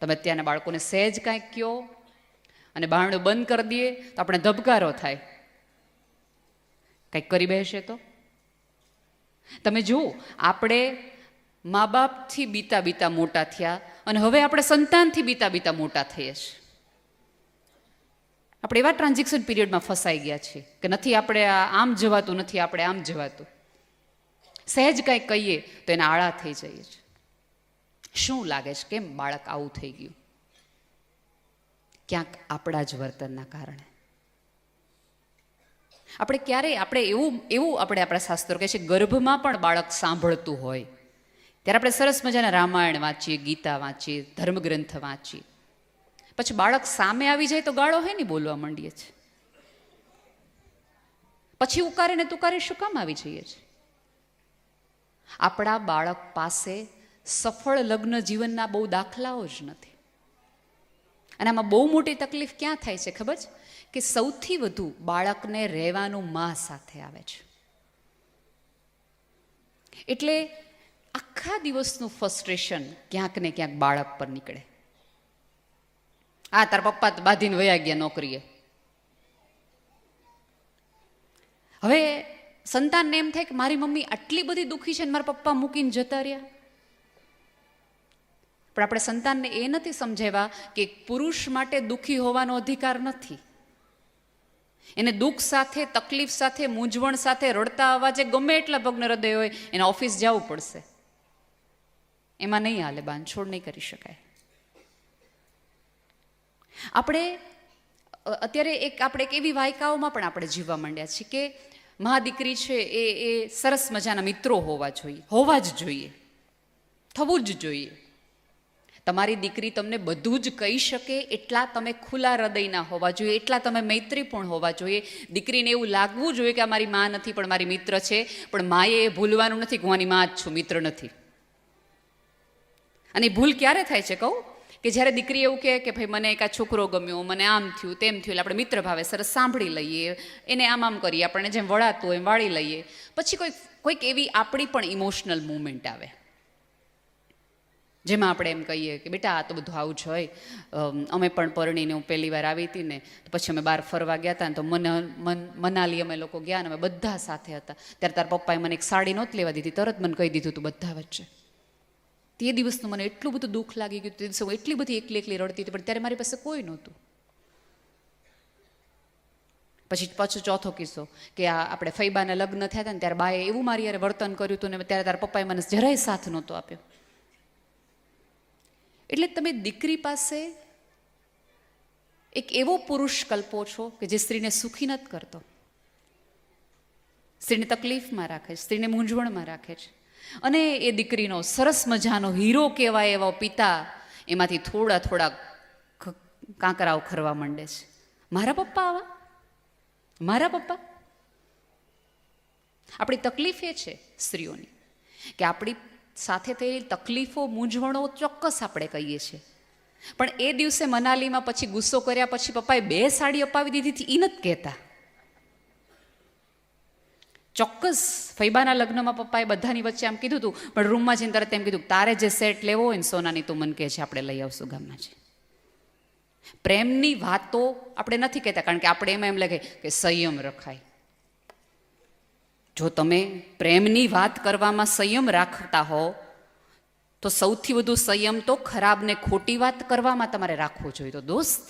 તમે ત્યાંના બાળકોને સહેજ કાંઈક કહો અને બારણું બંધ કરી દઈએ તો આપણે ધબકારો થાય. કંઈક કરી બેસે તો? તમે જુઓ, આપણે મા બાપથી બીતા બીતા મોટા થયા અને હવે આપણે સંતાનથી બીતા બીતા મોટા થઈએ છીએ. આપણે એવા ટ્રાન્ઝેક્શન પીરિયડમાં ફસાઈ ગયા છીએ કે નથી આપણે આમ જવાતું, નથી આપણે આમ જવાતું. સહેજ કાંઈક કહીએ તો એના આળા થઈ જઈએ છે શું લાગે છે? કેમ બાળક આવું થઈ ગયું? ક્યાંક આપણા જ વર્તનના કારણે. આપણે ક્યારેય, આપણે એવું એવું આપણે આપણા શાસ્ત્રો કહે છે, ગર્ભમાં પણ બાળક સાંભળતું હોય. ત્યારે આપણે સરસ મજાના રામાયણ વાંચીએ, ગીતા વાંચીએ, ધર્મગ્રંથ વાંચીએ. પછી બાળક સામે આવી જાય તો ગાળો હે ને બોલવા માંડીએ છે. પછી ઉકારે ને તુકારે શું કામ આવી જઈએ છે? આપણા બાળક પાસે સફળ લગ્ન જીવનના બહુ દાખલાઓ જ નથી. અને આમાં બહુ મોટી તકલીફ ક્યાં થાય છે ખબર કે સૌથી વધુ બાળકને રહેવાનું મા સાથે આવે છે. એટલે આખા દિવસનું ફ્રસ્ટ્રેશન ક્યાંક ને ક્યાંક બાળક પર નીકળે. આ તાર પપ્પા બાંધીને વયા ગયા નોકરીએ. હવે સંતાનને એમ થાય કે મારી મમ્મી આટલી બધી દુઃખી છે ને મારા પપ્પા મૂકીને જતા રહ્યા. પણ આપણે સંતાનને એ નથી સમજાવ્યા કે પુરુષ માટે દુઃખી હોવાનો અધિકાર નથી. એને દુઃખ સાથે, તકલીફ સાથે, મૂંઝવણ સાથે રડતા અવાજે ગમે એટલા ભગ્ન હૃદય હોય, એને ઓફિસ જવું પડશે. એમાં નહીં હાલે બાંધછોડ નહીં કરી શકાય. આપણે અત્યારે એક, આપણે એક એવી વાયકાઓમાં પણ આપણે જીવવા માંડ્યા છીએ કે મહાદીકરી છે એ એ સરસ મજાના મિત્રો હોવા જોઈએ, હોવા જ જોઈએ. થવું જ જોઈએ. તમારી દીકરી તમને બધું જ કહી શકે, એટલા તમે ખુલ્લા હૃદયના હોવા જોઈએ, એટલા તમે મૈત્રીપૂર્ણ હોવા જોઈએ. દીકરીને એવું લાગવું જોઈએ કે આ મારી મા નથી, પણ મારી મિત્ર છે. પણ માએ એ ભૂલવાનું નથી કે હું આની મા જ છું, મિત્ર નથી. અને ભૂલ ક્યારે થાય છે કહું? કે જ્યારે દીકરી એવું કહે કે ભાઈ, મને એક આ છોકરો ગમ્યો, મને આમ થયું, તેમ થયું, એટલે આપણે મિત્ર ભાવે સરસ સાંભળી લઈએ, એને આમ આમ કરીએ, આપણને જેમ વળાતું એમ વાળી લઈએ. પછી કોઈક કોઈક એવી આપણી પણ ઇમોશનલ મુમેન્ટ આવે. જેમાં આપણે એમ કહીએ કે બેટા આ તો બધું આવું જ હોય. અમે પણ પરણીને હું પહેલી વાર આવી હતી ને, તો પછી અમે બહાર ફરવા ગયા હતા ને, તો મને, મન, મનાલી અમે લોકો ગયા ને, અમે બધા સાથે હતા. ત્યારે તાર પપ્પાએ મને એક સાડી નહોતી લેવા દીધી, તરત મને કહી દીધું, તું બધા વચ્ચે. તે દિવસનું મને એટલું બધું દુઃખ લાગી ગયું, તે દિવસે હું એટલી બધી એકલી એકલી રડતી હતી, પણ ત્યારે મારી પાસે કોઈ નહોતું. પછી પાછો ચોથો કિસ્સો, કે આ આપણે ફૈબાના લગ્ન થયા હતા ને, ત્યારે બાએ એવું મારી યારે વર્તન કર્યું હતું ને, ત્યારે તારા પપ્પાએ મને જરાય સાથ નહોતો આપ્યો. એટલે તમે દીકરી પાસે એક એવો પુરુષ કલ્પો છો કે જે સ્ત્રીને સુખી નથી કરતો. સ્ત્રીને તકલીફમાં રાખે છે, સ્ત્રીને મૂંઝવણમાં રાખે છે. અને એ દીકરીનો સરસ મજાનો હીરો કહેવાય એવો પિતા એમાંથી થોડા થોડા કાંકરાઓ ખરવા માંડે છે. મારા પપ્પા આવા? મારા પપ્પા? આપણી તકલીફ એ છે સ્ત્રીઓની કે આપણી સાથે થયેલી તકલીફો, મૂંઝવણો ચોક્કસ આપણે કહીએ છીએ. પણ એ દિવસે મનાલીમાં પછી ગુસ્સો કર્યા પછી પપ્પાએ બે સાડી અપાવી દીધી હતી એ નથી કહેતા. ચોક્કસ ફૈબાના લગ્નમાં પપ્પાએ બધાની વચ્ચે આમ કીધું હતું પણ રૂમમાં જઈને તરત એમ કીધું, તારે જે સેટ લેવો હોય ને સોનાની તું મન કહે છે આપણે લઈ આવશું ગામમાં છે પ્રેમની વાતો આપણે નથી કહેતા, કારણ કે આપણે એમાં એમ લાગે કે સંયમ રખાય. જો તમે પ્રેમની વાત કરવામાં સંયમ રાખતા હો, તો સૌથી વધુ સંયમ તો ખરાબ ને ખોટી વાત કરવામાં તમારે રાખવો જોઈએ. તો દોસ્ત